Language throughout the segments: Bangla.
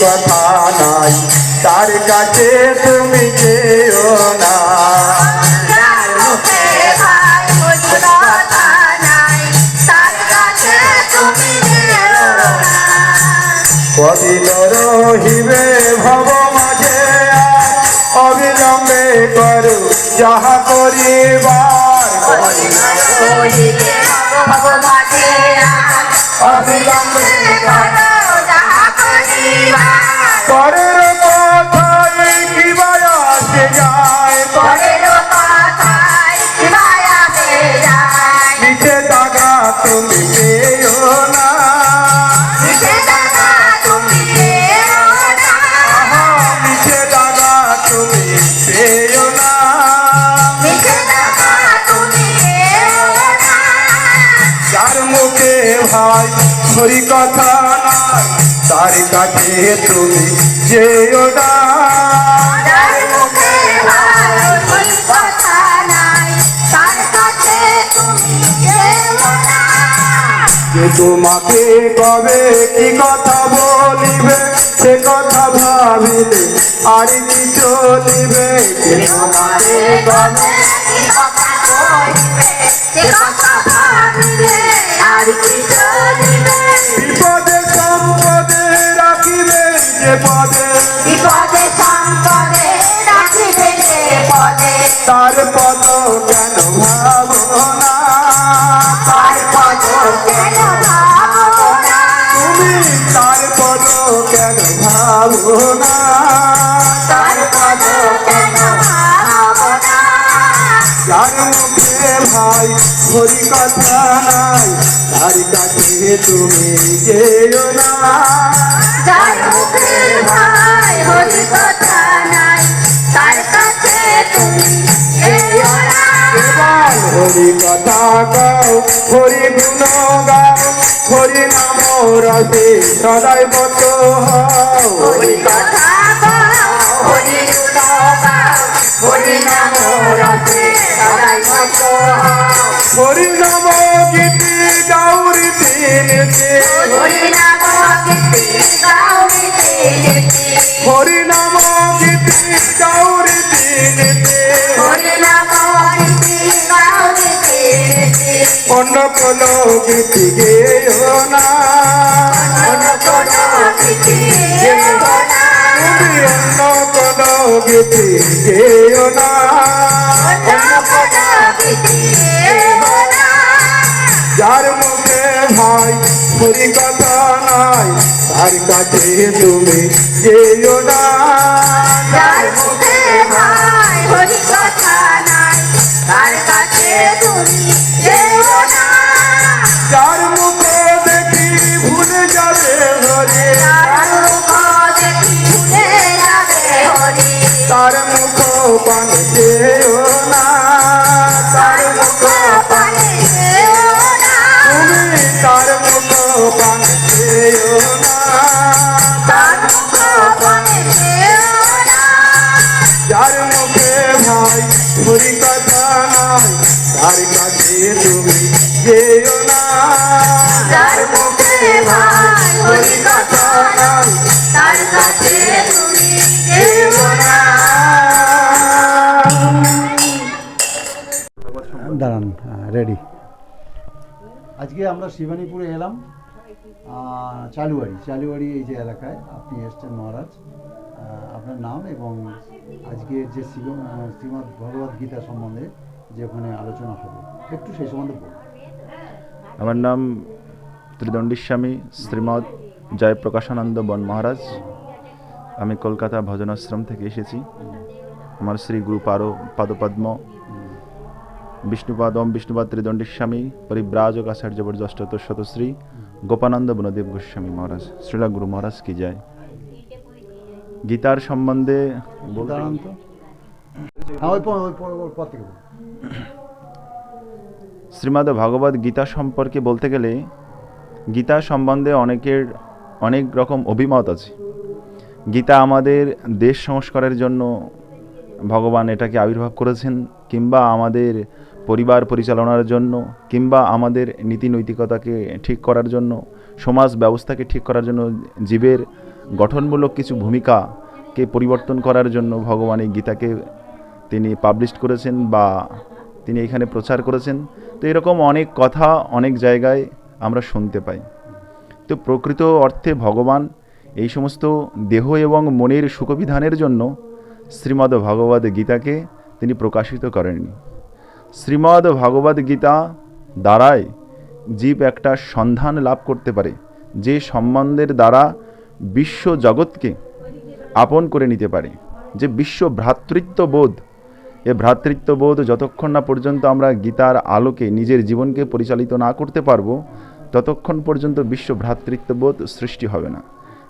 কথা নাই। তার কাছে তুমি যেও না। যার মুখে ভাই ওই কথা নাই তার কাছে তুমি যেও না পতিত রহিবে ভব মাঝে, অবিলম্বে করু, যাহা Party! মুখে ভাই হরি কথা নাই। তার কাছে তুমি যেও না। যে তোমাকে কবে কি কথা বলিবে সে কথা ভাবিলে আর কি চলিবে? তোমাকে কবে পদ কেন ভাবো না? না তুমি তার পদ কেন ভাবো না? তার পদ কেন ভাই হরি কথা নাই তার তুমি যেও না। হরি কথা গাও হরি গুণ গাও হরি নাম রসে সদাই মত হরি কথা গাও হরি গুণ গাও হরি নাম রসে সদাই মত হরি নাম গীতি হরি নাম গাও নীতি। হরি নাম অন্য কোনো গীতি গেও না অন্য কোনো কীর্তি যেও না। তুমি অন্য কোনো গীতি গেও না অন্য কোনো কীর্তি যেও না। যার মুখে ভাই হরি কথা নাই তার কাছে তুমি যেও না দাঁড়ান রেডি আজকে আমরা শিবানীপুরে এলাম আহ, চালুয়াড়ি চালুয়াড়ি এই যে এলাকায় আপনি এসছেন মহারাজ আপনার নাম এবং আজকে যে শ্রীমদ্ ভগবদ গীতা সম্বন্ধে যে ওখানে আলোচনা হবে একটু সেই সম্বন্ধে বলুন। আমার নাম ত্রিদণ্ডীস্বামী শ্রীমৎ জয়প্রকাশানন্দ বন মহারাজ। আমি কলকাতা ভজনাশ্রম থেকে এসেছি। আমার শ্রী গুরু পারো পাদপদ্ম বিষ্ণুপাদম বিষ্ণুপাদ ত্রিদণ্ডীস্বামী পরিব্রাজক আচার্য বর্জষ্টত শতশ্রী গোপানন্দ বনদেব গোস্বামী মহারাজ। শ্রীলা গুরু মহারাজ কি যায় গীতার সম্বন্ধে হ্যাঁ শ্রীমদ্ ভগবদ গীতা সম্পর্কে বলতে গেলে গীতা সম্বন্ধে অনেকের অনেক রকম অভিমত আছে। গীতা আমাদের দেশ সংস্কারের জন্য ভগবান এটাকে আবির্ভাব করেছেন কিংবা আমাদের পরিবার পরিচালনার জন্য কিংবা আমাদের নীতি নৈতিকতাকে ঠিক করার জন্য, সমাজ ব্যবস্থাকে ঠিক করার জন্য জীবের গঠনমূলক কিছু ভূমিকাকে পরিবর্তন করার জন্য ভগবান এই গীতাকে তিনি পাবলিশ করেছেন বা তিনি এখানে প্রচার করেছেন। তো এরকম অনেক কথা অনেক জায়গায় আমরা শুনতে পাই। তো প্রকৃত অর্থে ভগবান এই সমস্ত দেহ এবং মনের সুখবিধানের জন্য শ্রীমদ্ ভগবদ গীতাকে তিনি প্রকাশিত করেননি। শ্রীমদ্ ভগবদ গীতা দ্বারাই জীব একটা সন্ধান লাভ করতে পারে, যে সম্বন্ধের দ্বারা বিশ্ব জগৎকে আপন করে নিতে পারে, যে বিশ্ব ভ্রাতৃত্ববোধ। এ ভ্রাতৃত্ববোধ যতক্ষণ না পর্যন্ত আমরা গীতার আলোকে নিজের জীবনকে পরিচালিত না করতে পারব, ততক্ষণ পর্যন্ত বিশ্ব ভ্রাতৃত্ববোধ সৃষ্টি হবে না।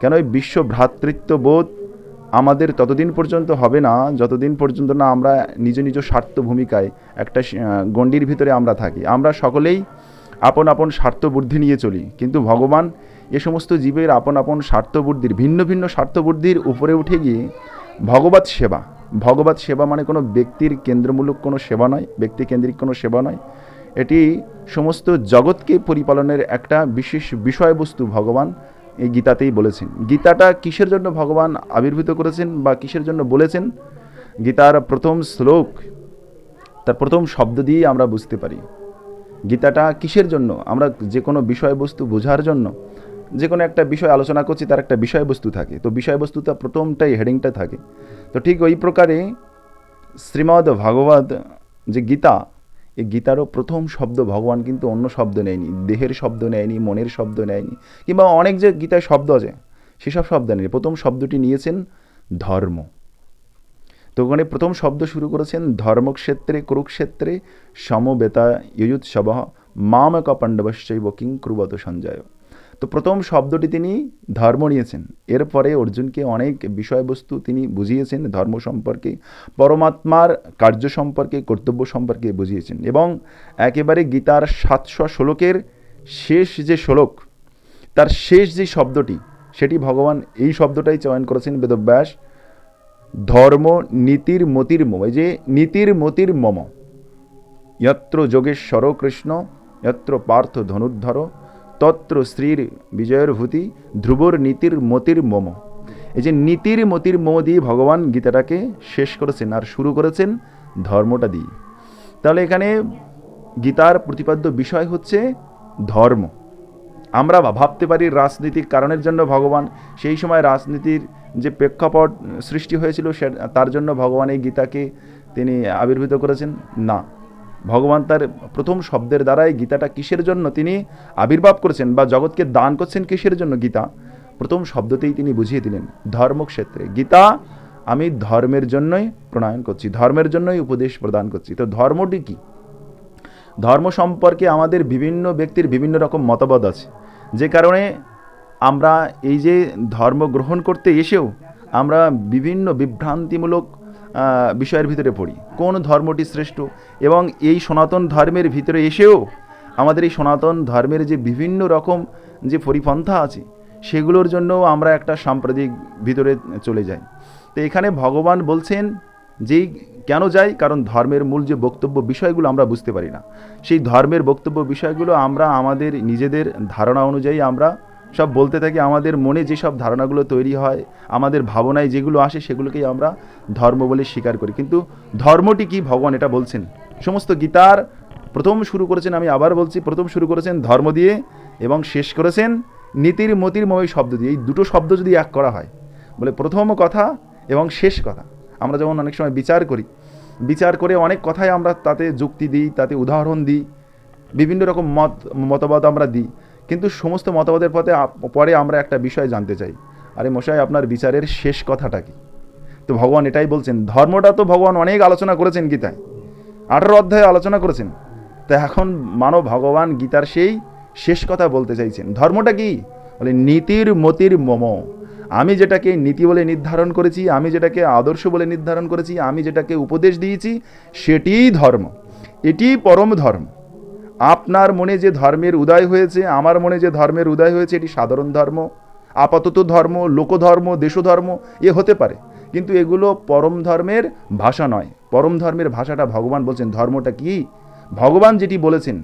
কেন এই বিশ্ব ভ্রাতৃত্ববোধ আমাদের ততদিন পর্যন্ত হবে না, যতদিন পর্যন্ত না আমরা নিজ নিজ স্বার্থ ভূমিকায় একটা গণ্ডির ভিতরে আমরা থাকি। আমরা সকলেই আপন আপন স্বার্থ বুদ্ধি নিয়ে চলি। কিন্তু ভগবান এ সমস্ত জীবের আপন আপন স্বার্থ বুদ্ধির ভিন্ন ভিন্ন স্বার্থ বুদ্ধির উপরে উঠে গিয়ে ভগবত সেবা। ভগবত সেবা মানে কোনো ব্যক্তির কেন্দ্রমূলক কোনো সেবা নয়, ব্যক্তি কেন্দ্রিক কোনো সেবা নয়। এটি সমস্ত জগৎকে পরিপালনের একটা বিশেষ বিষয়বস্তু ভগবান। এই গীতাতেই বলেছেন। গীতাটা কিসের জন্য ভগবান আবির্ভূত করেছেন বা কিসের জন্য বলেছেন? গীতার প্রথম শ্লোক, তার প্রথম শব্দ দিয়েই আমরা বুঝতে পারি। গীতাটা কিসের জন্য? আমরা যে কোনো বিষয়বস্তু বোঝার জন্য, যে কোনো একটা বিষয় আলোচনা করছি, তার একটা বিষয়বস্তু থাকে। তো বিষয়বস্তুটা প্রথমটাই হেডিংটা থাকে। তো ঠিক ওই প্রকারে শ্রীমদ্ ভাগবত যে গীতা এই গীতারও প্রথম শব্দ ভগবান কিন্তু অন্য শব্দ নেয়নি, দেহের শব্দ নেয়নি, মনের শব্দ নেয়নি, কিংবা অনেক যে গীতায় শব্দ আছে, সেসব শব্দ নেই প্রথম শব্দটি নিয়েছেন ধর্ম। তো ওখানে প্রথম শব্দ শুরু করেছেন, ধর্মক্ষেত্রে, কুরুক্ষেত্রে, সমবেতা ইয়ুৎসব মামক পাণ্ডবশ্চৈব কিং ক্রুবত সঞ্জয়। তো প্রথম শব্দটি তিনি ধর্ম নিয়েছেন। এরপরে অর্জুনকে অনেক বিষয়বস্তু তিনি বুঝিয়েছেন, ধর্ম সম্পর্কে, পরমাত্মার কার্য সম্পর্কে, কর্তব্য সম্পর্কে বুঝিয়েছেন এবং একেবারে গীতার সাতশো শ্লোকের শেষ যে শ্লোক, তার শেষ যে শব্দটি, সেটি ভগবান এই শব্দটাই চয়ন করেছেন বেদব্যাস, ধর্ম নীতির মতির মম, এই যে নীতির মতির মম। যত্র যোগেশ্বর কৃষ্ণ, যত্র পার্থ ধনুর্ধর তত্র শ্রীর বিজয়ের ভূতি ধ্রুবর নীতির মতির মম। এই যে নীতির মতির মম দিয়ে ভগবান গীতাটাকে শেষ করেছেন আর শুরু করেছেন ধর্মটা দিয়ে। তাহলে এখানে গীতার প্রতিপাদ্য বিষয় হচ্ছে ধর্ম। আমরা ভাবতে পারি রাজনীতিক কারণের জন্য ভগবান, সেই সময় রাজনীতির যে প্রেক্ষাপট সৃষ্টি হয়েছিল সে তার জন্য ভগবান এই গীতাকে তিনি আবির্ভূত করেছেন। না। ভগবান তার প্রথম শব্দের দ্বারাই গীতাটা কিসের জন্য তিনি আবির্ভাব করেছেন বা জগৎকে দান করছেন কিসের জন্য গীতা? প্রথম শব্দতেই তিনি বুঝিয়ে দিলেন, ধর্মক্ষেত্রে। গীতা আমি ধর্মের জন্যই প্রণয়ন করছি, ধর্মের জন্যই উপদেশ প্রদান করছি। তো ধর্মটি কী? ধর্ম সম্পর্কে আমাদের বিভিন্ন ব্যক্তির বিভিন্ন রকম মতবাদ আছে। যে কারণে আমরা এই যে ধর্ম গ্রহণ করতে এসেও আমরা বিভিন্ন বিভ্রান্তিমূলক বিষয়ের ভিতরে পড়ি। কোন ধর্মটি শ্রেষ্ঠ? এবং এই সনাতন ধর্মের ভিতরে এসেও আমাদের এই সনাতন ধর্মের যে বিভিন্ন রকম যে পরিপন্থা আছে, সেগুলোর জন্য আমরা একটা সাম্প্রদায়িক ভিতরে চলে যাই। তো এখানে ভগবান বলছেন যেই কেন যাই? কারণ ধর্মের মূল যে বক্তব্য বিষয়গুলো আমরা বুঝতে পারি না। সেই ধর্মের বক্তব্য বিষয়গুলো আমরা আমাদের নিজেদের ধারণা অনুযায়ী আমরা সব বলতে থাকি, আমাদের মনে যেসব ধারণাগুলো তৈরি হয়, আমাদের ভাবনায় যেগুলো আসে সেগুলোকেই আমরা ধর্ম বলে স্বীকার করি। কিন্তু ধর্মটি কি ভগবান এটা বলছেন? সমস্ত গীতার প্রথম শুরু করেছেন, আমি আবার বলছি, প্রথম শুরু করেছেন ধর্ম দিয়ে এবং শেষ করেছেন নীতির মতির ময় শব্দ দিয়ে। এই দুটো শব্দ যদি এক করা হয়, বলে প্রথম কথা এবং শেষ কথা। আমরা যেমন অনেক সময় বিচার করি, বিচার করে অনেক কথাই আমরা তাতে যুক্তি দিই, তাতে উদাহরণ দিই, বিভিন্ন রকম মত, মতবাদ আমরা দিই। কিন্তু সমস্ত মতামতের পথে পরে আমরা একটা বিষয় জানতে চাই। আরে মশাই, আপনার বিচারের শেষ কথাটা কি? তো ভগবান এটাই বলছেন, ধর্মটা তো ভগবান অনেক আলোচনা করেছেন গীতায়। আঠারো অধ্যায়ে আলোচনা করেছেন। তো এখন মানব ভগবান গীতার সেই শেষ কথা বলতে চাইছেন। ধর্মটা কি? বলে, নীতির মতির মম। আমি যেটাকে নীতি বলে নির্ধারণ করেছি, আমি যেটাকে আদর্শ বলে নির্ধারণ করেছি, আমি যেটাকে উপদেশ দিয়েছি, সেটিই ধর্ম। এটি পরম ধর্ম। আপনার মনে যে ধর্মের উদয় হয়েছে, আমার মনে যে ধর্মের উদয় হয়েছে, এটি সাধারণ ধর্ম, আপাতত ধর্ম, লোকধর্ম, দেশধর্ম, এ হতে পারে। কিন্তু এগুলো পরম ধর্মের ভাষা নয়। পরম ধর্মের ভাষাটা ভগবান বলছেন, ধর্মটা কি? ভগবান যেটি বলেছেন,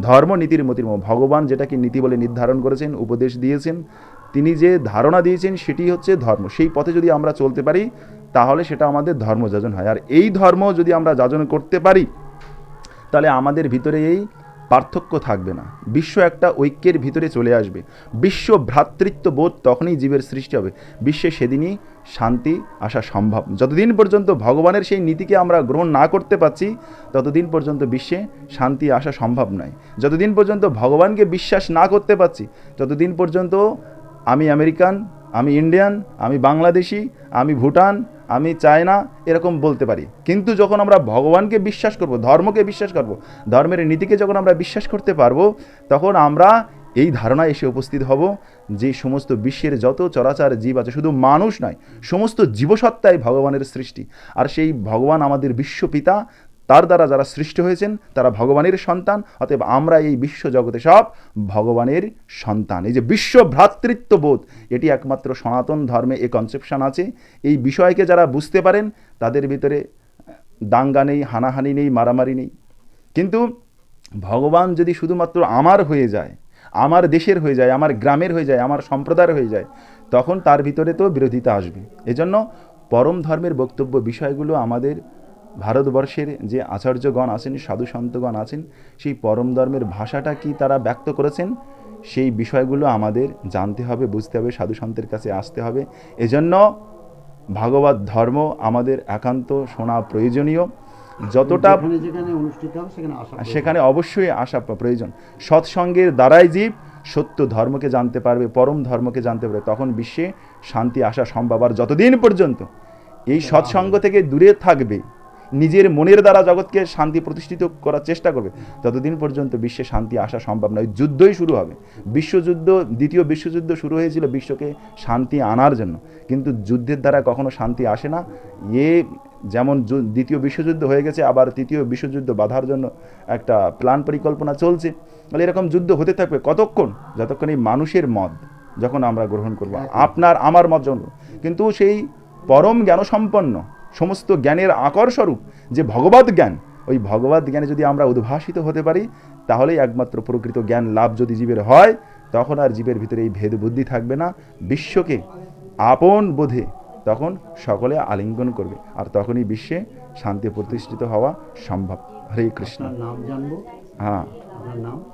ধর্ম নীতির মতির মতো ভগবান যেটাকে নীতি বলে নির্ধারণ করেছেন, উপদেশ দিয়েছেন, তিনি যে ধারণা দিয়েছেন, সেটি হচ্ছে ধর্ম। সেই পথে যদি আমরা চলতে পারি, তাহলে সেটা আমাদের ধর্ম যাজন হয়। আর এই ধর্ম যদি আমরা যাজন করতে পারি তাহলে আমাদের ভিতরে এই পার্থক্য থাকবে না। বিশ্ব একটা ঐক্যের ভিতরে চলে আসবে। বিশ্ব ভ্রাতৃত্ব বোধ তখনই জীবের সৃষ্টি হবে। বিশ্বে সেদিনই শান্তি আসা সম্ভব। যতদিন পর্যন্ত ভগবানের সেই নীতিকে আমরা গ্রহণ না করতে পারছি, ততদিন পর্যন্ত বিশ্বে শান্তি আসা সম্ভব নয়। যতদিন পর্যন্ত ভগবানকে বিশ্বাস না করতে পারছি, ততদিন পর্যন্ত আমি আমেরিকান, আমি ইন্ডিয়ান, আমি বাংলাদেশি, আমি ভুটান আমি চাই না এরকম বলতে পারি। কিন্তু যখন আমরা ভগবানকে বিশ্বাস করব, ধর্মকে বিশ্বাস করব, ধর্মের নীতিকে যখন আমরা বিশ্বাস করতে পারব, তখন আমরা এই ধারণা এসে উপস্থিত হব যে সমস্ত বিশ্বের যত চরাচার জীব আছে, শুধু মানুষ নয়, সমস্ত জীবসত্তাই ভগবানের সৃষ্টি। আর সেই ভগবান আমাদের বিশ্বপিতা তার দ্বারা যারা সৃষ্টি হয়েছেন, তারা ভগবানের সন্তান, অতএব আমরা এই বিশ্ব জগতে সব ভগবানের সন্তান। এই যে বিশ্ব ভ্রাতৃত্ববোধ এটি একমাত্র সনাতন ধর্মে এ কনসেপশন আছে। এই বিষয়কে যারা বুঝতে পারেন, তাদের ভিতরে দাঙ্গা নেই, হানাহানি নেই, মারামারি নেই। কিন্তু ভগবান যদি শুধুমাত্র আমার হয়ে যায়, আমার দেশের হয়ে যায়, আমার গ্রামের হয়ে যায়, আমার সম্প্রদায়ের হয়ে যায়, তখন তার ভিতরে তো বিরোধিতা আসবে। এজন্য পরম ধর্মের বক্তব্য বিষয়গুলো আমাদের ভারতবর্ষের যে আচার্যগণ আছেন সাধু সন্তগণ আছেন সেই পরম ধর্মের ভাষাটা কি তারা ব্যক্ত করেছেন? সেই বিষয়গুলো আমাদের জানতে হবে বুঝতে হবে সাধু সন্তের কাছে আসতে হবে। এজন্য ভাগবত ধর্ম আমাদের একান্ত শোনা প্রয়োজনীয়। যতটা সেখানে অবশ্যই আসা প্রয়োজন। সৎসঙ্গের দ্বারাই জীব সত্য ধর্মকে জানতে পারবে পরম ধর্মকে জানতে পারবে তখন বিশ্বে শান্তি আসা সম্ভব। আর যতদিন পর্যন্ত এই সৎসঙ্গ থেকে দূরে থাকবে নিজের মনের দ্বারা জগৎকে শান্তি প্রতিষ্ঠিত করার চেষ্টা করবে। ততদিন পর্যন্ত বিশ্বে শান্তি আসা সম্ভব নয়। যুদ্ধই শুরু হবে। বিশ্বযুদ্ধ দ্বিতীয় বিশ্বযুদ্ধ শুরু হয়েছিল বিশ্বকে শান্তি আনার জন্য। কিন্তু যুদ্ধের দ্বারা কখনো শান্তি আসে না। এ যেমন দ্বিতীয় বিশ্বযুদ্ধ হয়ে গেছে আবার তৃতীয় বিশ্বযুদ্ধ বাধার জন্য একটা প্ল্যান পরিকল্পনা চলছে। তাহলে এরকম যুদ্ধ হতে থাকবে কতক্ষণ? যতক্ষণ এই মানুষের মত যখন আমরা গ্রহণ করব। আপনার আমার মত যখন কিন্তু সেই পরম জ্ঞানসম্পন্ন সমস্ত জ্ঞানের আকরস্বরূপ যে ভগবত জ্ঞান ওই ভগবত জ্ঞানে যদি আমরা উদ্ভাসিত হতে পারি তাহলেই একমাত্র প্রকৃত জ্ঞান লাভ যদি জীবের হয় তখন আর জীবের ভিতরে এই ভেদ বুদ্ধি থাকবে না বিশ্বকে আপন বোধে তখন সকলে আলিঙ্গন করবে আর তখনই বিশ্বে শান্তি প্রতিষ্ঠিত হওয়া সম্ভব। হরে কৃষ্ণ। নাম জানব? হ্যাঁ। নাম?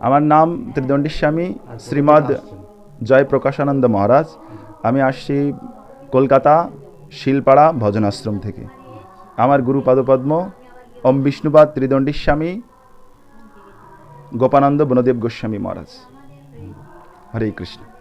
আমার নাম ত্রিদণ্ডী স্বামী শ্রীমদ জয় প্রকাশানন্দ মহারাজ। আমি আসছি কলকাতা শিলপাড়া ভজনাশ্রম থেকে। আমার গুরু পাদপদ্ম, ওম বিষ্ণুপাদ ত্রিদণ্ডী স্বামী গোপানন্দ বনদেব গোস্বামী মহারাজ। হরে কৃষ্ণ।